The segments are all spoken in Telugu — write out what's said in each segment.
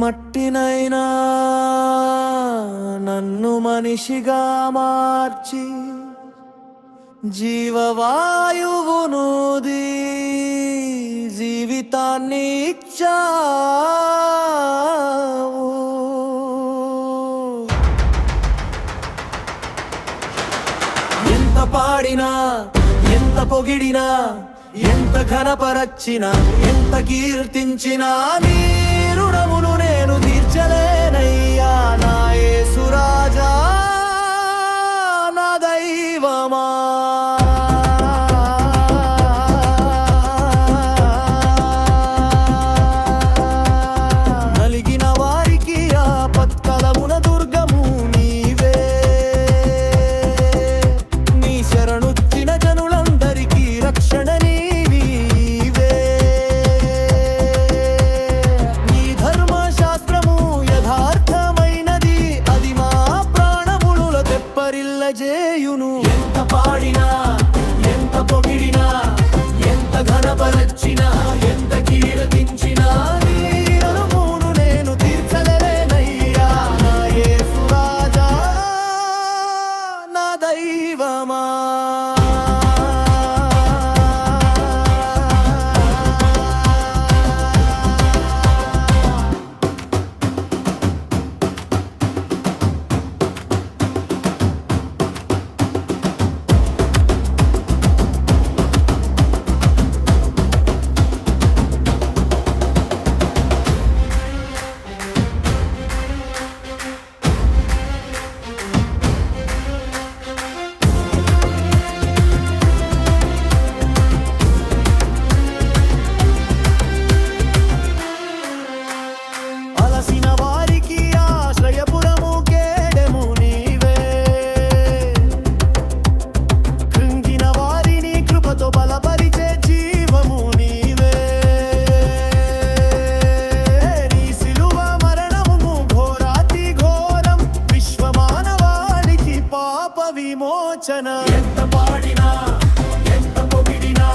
మట్టినైనా నన్ను మనిషిగా మార్చి జీవవాయువును దీ జీవితాన్ని ఇచ్చావు ఎంత పాడినా ఎంత పొగిడినా ఎంత ఘనపరచినా ఎంత కీర్తించినా నీ రుణమును నేను తీర్చలేనయ్యా. నా యేసురాజా నా దైవమా. ఎంత విమోచన. ఎంత పాడినా ఎంత పొగిడినా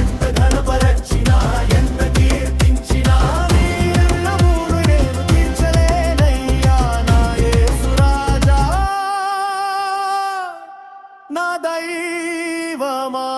ఎంత ఘనపరచినా ఎంత కీర్తించినా నీ రుణమును నేను తీర్చలేనయ్యా నా యేసురాజా నా దైవమా.